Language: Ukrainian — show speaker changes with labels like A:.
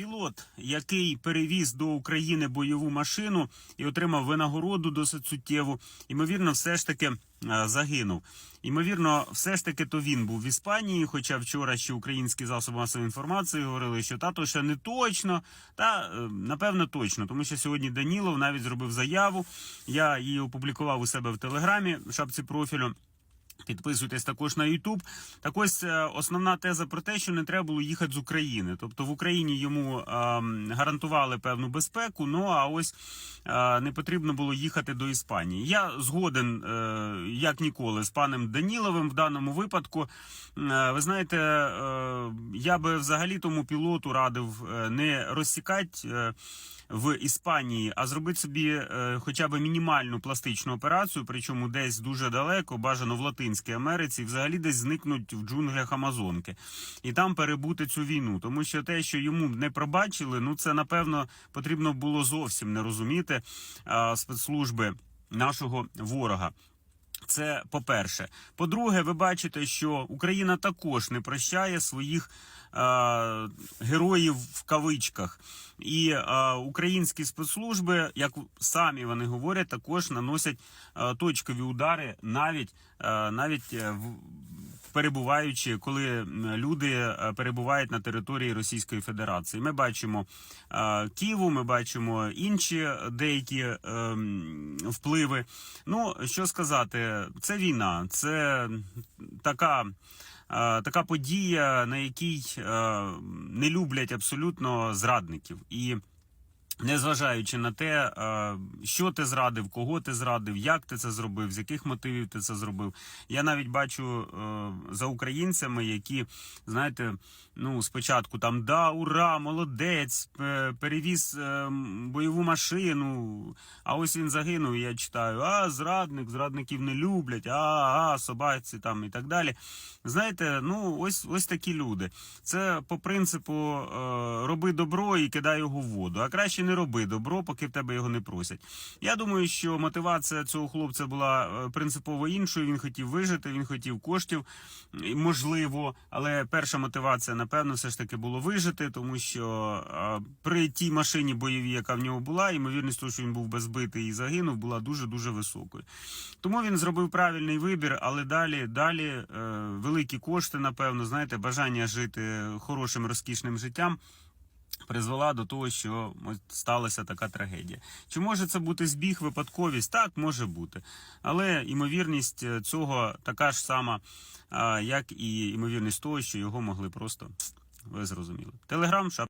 A: Пілот, який перевіз до України бойову машину і отримав винагороду досить суттєву, ймовірно, все ж таки е, загинув. Ймовірно, все ж таки то він був в Іспанії. Хоча вчора ще українські засоби масової інформації говорили, що тато ще не точно, та е, напевно точно, тому що сьогодні Данілов навіть зробив заяву. Я її опублікував у себе в телеграмі в шапці профілю. Підписуйтесь також на YouTube. Так ось е, основна теза про те, що не треба було їхати з України. Тобто в Україні йому е, гарантували певну безпеку. Ну а ось е, не потрібно було їхати до Іспанії. Я згоден, е, як ніколи, з паном Даніловим в даному випадку. Ви знаєте, я би взагалі тому пілоту радив не розсікати. В Іспанії, а зробити собі е, хоча б мінімальну пластичну операцію, причому десь дуже далеко, бажано в Латинській Америці, взагалі десь зникнуть в джунглях Амазонки, і там перебути цю війну. Тому що те, що йому не пробачили, ну це напевно потрібно було зовсім не розуміти а, спецслужби нашого ворога. Це по-перше. По-друге, ви бачите, що Україна також не прощає своїх е, героїв в кавичках. І е, українські спецслужби, як самі вони говорять, також наносять е, точкові удари навіть, е, навіть е, в, перебуваючи, коли люди е, перебувають на території Російської Федерації. Ми бачимо е, Києву, ми бачимо інші деякі е, впливи. Ну що сказати, це війна, це така. Така подія, на якій не люблять абсолютно зрадників, і незважаючи на те, е, що ти зрадив, кого ти зрадив, як ти це зробив, з яких мотивів ти це зробив. Я навіть бачу е, за українцями, які знаєте, ну спочатку там да, ура, молодець, перевіз е, бойову машину. А ось він загинув. і Я читаю: а зрадник, зрадників не люблять, а, а собаці там і так далі. Знаєте, ну ось ось такі люди. Це по принципу роби добро і кидай його в воду. А краще не роби добро, поки в тебе його не просять. Я думаю, що мотивація цього хлопця була е, принципово іншою. Він хотів вижити, він хотів коштів, можливо, але перша мотивація, напевно, все ж таки було вижити, тому що е, при тій машині бойовій, яка в нього була, ймовірність того, що він був би збитий і загинув, була дуже дуже високою. Тому він зробив правильний вибір, але далі, далі е, великі кошти, напевно, знаєте, бажання жити хорошим розкішним життям. Призвела до того, що сталася така трагедія. Чи може це бути збіг, випадковість? Так, може бути. Але ймовірність е, цього така ж сама, як і ймовірність того, що його могли просто ви зрозуміли. Телеграм, шап.